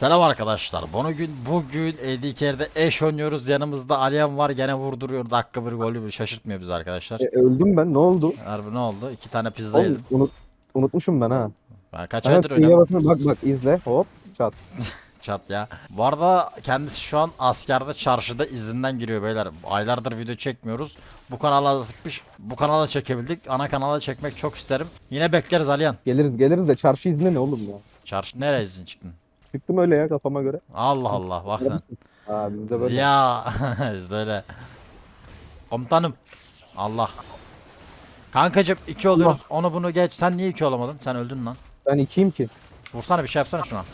Selam arkadaşlar. Bugün bugün Ediker'de eş oynuyoruz. Yanımızda Aliyan var. Gene vurduruyor. Dakika bir golü bir şaşırtmıyor bizi arkadaşlar. E, öldüm ben ne oldu? Harbi ne oldu? İki tane pizza Oğlum, yedim. unut, unutmuşum ben ha. Ben kaç Aynen aydır basına bak bak izle hop çat. Çat ya. Bu arada kendisi şu an askerde çarşıda izinden giriyor beyler. Aylardır video çekmiyoruz. Bu kanala sıkmış. Bu kanala çekebildik. Ana kanala çekmek çok isterim. Yine bekleriz Aliyan. Geliriz geliriz de çarşı izni ne oğlum ya? Çarşı nereye izin çıktın? Çıktım öyle ya kafama göre. Allah Allah bak sen. Böyle. Ziya. Bizde öyle. Komutanım. Allah. Kankacım iki oluyoruz. Onu bunu geç. Sen niye iki olamadın? Sen öldün lan. Ben ikiyim ki. Vursana bir şey yapsana şuna.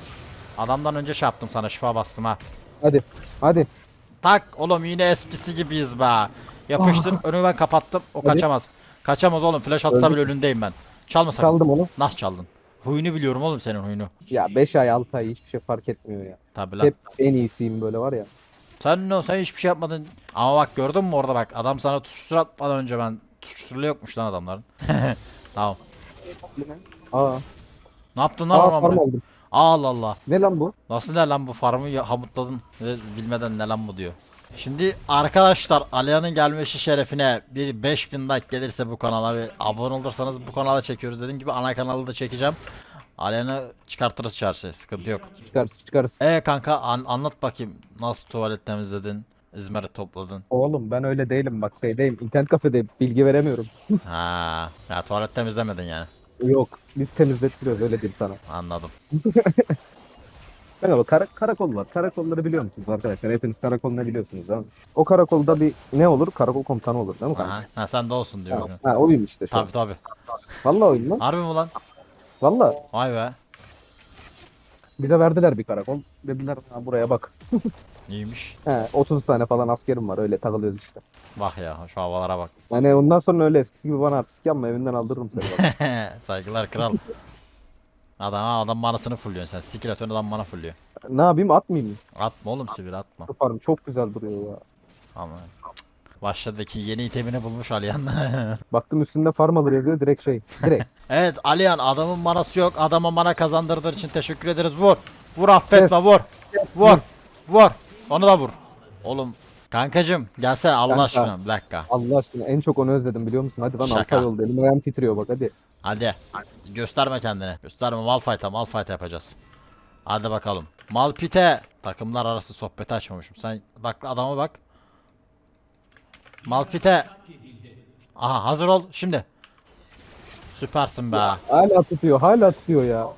Adamdan önce şey yaptım sana şifa bastım ha. Hadi. Hadi. Tak oğlum yine eskisi gibiyiz be. Yapıştır önümü ben kapattım. O Hadi. kaçamaz. Kaçamaz oğlum. Flash atsa Öldü. bile önündeyim ben. Çalma sakın. Çaldım onu. Nah çaldın. Huyunu biliyorum oğlum senin huyunu. Ya 5 ay 6 ay hiçbir şey fark etmiyor ya. Tabi lan. Hep en iyisiyim böyle var ya. Sen ne sen hiçbir şey yapmadın. Ama bak gördün mü orada bak adam sana tutuştur atmadan önce ben tutuşturulu yokmuş lan adamların. tamam. Aa. Ne yaptın lan Aa ama farm aldım. Allah Allah. Ne lan bu? Nasıl ne lan bu farmı ya- hamutladın bilmeden ne lan bu diyor. Şimdi arkadaşlar Aliyan'ın gelmesi şerefine bir 5000 like gelirse bu kanala ve abone olursanız bu kanala çekiyoruz. Dediğim gibi ana kanalı da çekeceğim. Aliyan'ı çıkartırız çarşı sıkıntı yok. Çıkarız çıkarız. E kanka an- anlat bakayım nasıl tuvalet temizledin, izmeri topladın. Oğlum ben öyle değilim bak şeydeyim. internet kafede bilgi veremiyorum. Ha, ya tuvalet temizlemedin yani. Yok. Biz temizlettiriyoruz öyle diyeyim sana. Anladım. Merhaba kara, karakol var. Karakolları biliyor musunuz arkadaşlar? Hepiniz karakol ne biliyorsunuz değil mi? O karakolda bir ne olur? Karakol komutanı olur değil mi kanka? Ha, sen de olsun diyor. Ha, ha oyun işte şu an. Tabi tabi. Vallahi oyun lan. Harbi mi lan? Vallahi. Vay be. Bize verdiler bir karakol. Dediler ha, buraya bak. İyiymiş. He, 30 tane falan askerim var öyle takılıyoruz işte. Bak ya şu havalara bak. Yani ondan sonra öyle eskisi gibi bana artistik yapma evinden aldırırım seni bak. Saygılar kral. Adam adam manasını fulluyorsun sen. Skill atıyorsun adam mana fulluyor. ne yapayım atmayayım mı? Atma oğlum sivil atma. Farm çok güzel duruyor ya. Ama Başladaki yeni itemini bulmuş Aliyan. Baktım üstünde farm alır yazıyor direkt şey. Direkt. evet Aliyan adamın manası yok. Adama mana kazandırdığın için teşekkür ederiz. Vur. Vur affetme vur. Vur. Vur. Onu da vur. Oğlum kankacım gelsene Allah Kanka. aşkına bir dakika. Allah aşkına en çok onu özledim biliyor musun? Hadi lan Şaka. 6 ay oldu elim ayağım titriyor bak hadi. Hadi. Gösterme kendini. Gösterme Malphite'a Malphite yapacağız. Hadi bakalım. Malpite. Takımlar arası sohbeti açmamışım. Sen bak adama bak. Malpite. Aha hazır ol şimdi. Süpersin be. Hala tutuyor hala tutuyor ya.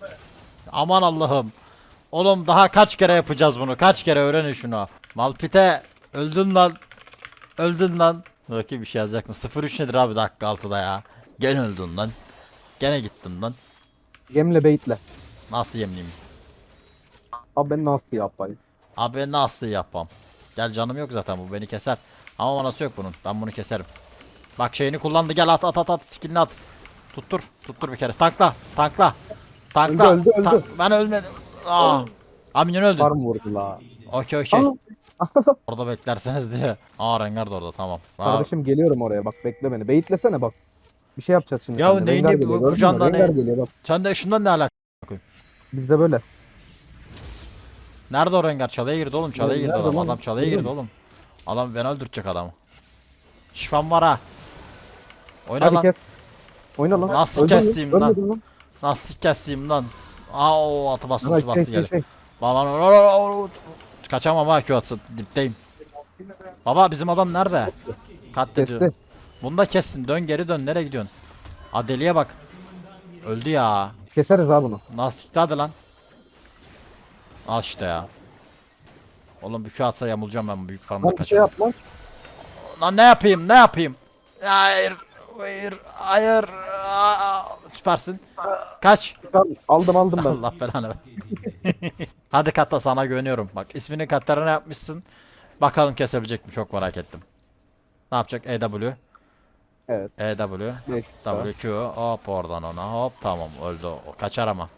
Aman Allah'ım. Oğlum daha kaç kere yapacağız bunu? Kaç kere öğrenin şunu. Malpite öldün lan. Öldün lan. Bakayım bir şey yazacak mı? 03 nedir abi dakika 6'da ya. Gene öldün lan. Gene gittin lan. Gemle baitle. Nasıl yemleyeyim? Abi ben nasıl yapayım? Abi ben nasıl yapmam? Gel canım yok zaten bu beni keser. Ama manası yok bunun. Ben bunu keserim. Bak şeyini kullandı gel at at at at skillini at. Tuttur. Tuttur bir kere. Tankla. Tankla. Tankla. Öldü, öldü, öldü. Tank- Ben ölmedim. Aa. Aminyon öldü. Farm vurdu la. Okey okey. Orada beklersiniz diye. Aa Rengar da orada tamam. Aa, Kardeşim geliyorum oraya bak bekle beni. Baitlesene bak. Bir şey yapacağız şimdi. Ya neyini Rengar bu- canla ne- geliyor bak. sen de ışından ne alaka? Bizde böyle. Nerede o Rengar? Çalıya girdi oğlum. Nerede girdi adam. lan? Adam Biliyor girdi oğlum. Adam beni öldürecek adamı. Şifam var ha. Oyna Hadi lan. kes. Oyna lan. Nasıl keseyim lan? Lan. Nasıl keseyim lan? Aa o atı bastı atı bastı geldi. Baba kaçamam ha Q atsı dipteyim. Baba bizim adam nerede? Katlediyor. Bunu da kessin. Dön geri dön. Nereye gidiyorsun? Adeli'ye bak. Öldü ya. Keseriz ha bunu. Nasıl hadi lan. Al işte ya. Oğlum bir Q atsa yamulacağım ben bu büyük farmda Lan bir şey kaçamam. yap lan. Lan ne yapayım? Ne yapayım? Hayır. Hayır. Hayır. Aa, süpersin. Kaç. Tamam, aldım aldım ben. Allah belanı ver. Hadi Katta sana güveniyorum. Bak ismini Katarina yapmışsın. Bakalım kesebilecek mi? Çok merak ettim. Ne yapacak? EW. Evet. EW. Geç. WQ. Hop oradan ona. Hop tamam öldü. O kaçar ama.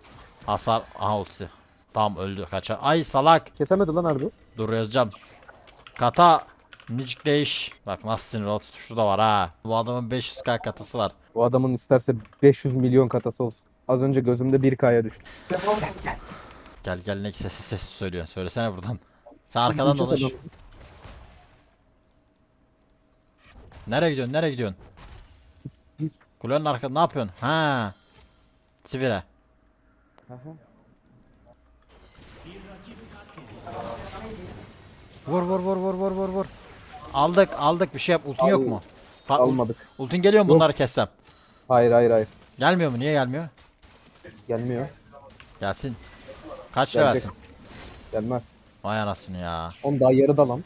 Hasar. Aha ultisi. Tamam öldü. Kaçar. Ay salak. Kesemedi lan harbi. Dur yazacağım. Kata. Nicik değiş. Bak nasıl sinir o tutuşu da var ha. Bu adamın 500k katası var. Bu adamın isterse 500 milyon katası olsun. Az önce gözümde 1K'ya düştü. Gel gel ne sessiz sessiz söylüyor. Söylesene buradan. Sen arkadan dolaş. Nereye gidiyorsun? Nereye gidiyorsun? Kulenin arkasında ne yapıyorsun? Ha. Sivire. Vur vur vur vur vur vur vur. Aldık aldık bir şey yap. Ultin yok Al- mu? Fa- Almadık. Ultin geliyor mu Yok. bunları kessem? Hayır hayır hayır. Gelmiyor mu? Niye gelmiyor? Gelmiyor. Gelsin. Kaç Gelecek. versin? Gelmez. Vay anasını ya. On daha yarıda lan.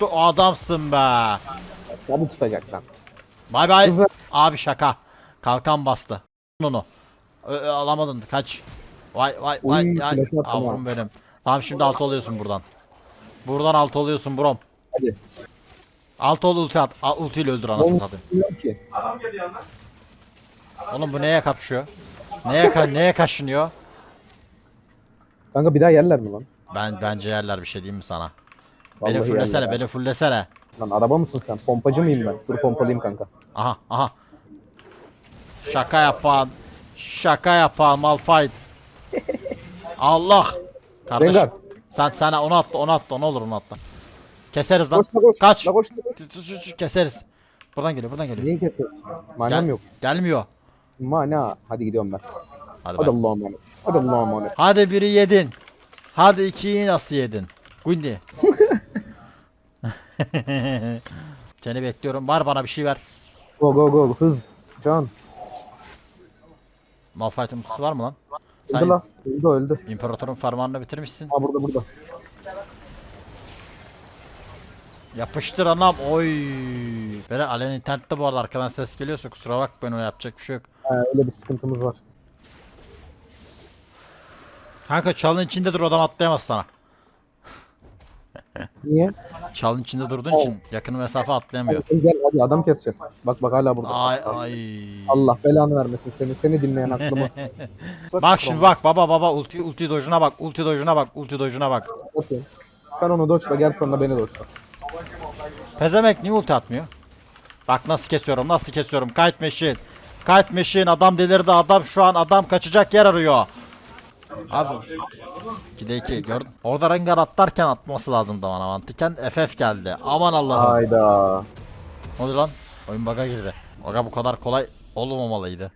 Tuttu adamsın be. Tabi tutacak lan. Bay bay. Abi şaka. Kalkan bastı. Onu. Ö- ö, alamadın. Kaç. Vay vay vay. Uy, vay. Avrum benim. Tamam şimdi alt oluyorsun buradan. Buradan alt oluyorsun brom. Hadi. Alt ol ulti at. A, ultiyle öldür anasını satayım. bilmiyorum ki. Oğlum bu neye kapışıyor? Neye ka neye kaşınıyor? Kanka bir daha yerler mi lan? Ben bence yerler bir şey diyeyim mi sana? Beni fullesene, yerler. beni fullesene. Lan araba mısın sen? Pompacı mıyım ben? Dur pompalayayım kanka. Aha, aha. Şaka yapan. Şaka yapan Malphite. Allah. Kardeş. Rengar. Sen sana onu attı, onu attı, ne olur onu attı. Keseriz lan. Koş. Kaç. La koş koş. Keseriz. Buradan geliyor, buradan geliyor. Niye kesiyorsun? Manam Gel- yok. Gelmiyor. Mana. Hadi gidiyorum ben. Hadi Hadi. Allah'a emanet. Hadi Allah'a emanet. Hadi biri yedin. Hadi ikiyi nasıl yedin? Gundi. Seni bekliyorum. Var bana bir şey ver. Go go go. Hız. Can. Malphite'in mutlusu var mı lan? Öldü Sen la. Öldü öldü. imparatorun fermanını bitirmişsin. Ha burada burada. Yapıştır anam. Oy. Böyle Alen internette bu arada arkadan ses geliyorsa kusura bakmayın ona yapacak bir şey yok. Ha, öyle bir sıkıntımız var. Kanka çalın içinde dur adam atlayamaz sana. Niye? Çalın içinde durduğun için yakın mesafe atlayamıyor. Hadi gel hadi adam keseceğiz. Bak bak hala burada. Ay ay. Allah belanı vermesin seni. Seni dinleyen aklımı. Bak şimdi bak baba baba ulti ulti dojuna bak ulti dojuna bak ulti dojuna bak. Bakayım. Sen onu doçla gel sonra beni doçla. Pezemek niye ulti atmıyor? Bak nasıl kesiyorum nasıl kesiyorum kite machine. Kite machine adam delirdi adam şu an adam kaçacak yer arıyor. Abi 2'de 2 gördün. Orada Rengar atlarken atması lazımdı bana mantıken FF geldi. Aman Allah'ım. Hayda. Ne oldu lan? Oyun bug'a girdi. Bug'a bu kadar kolay olmamalıydı.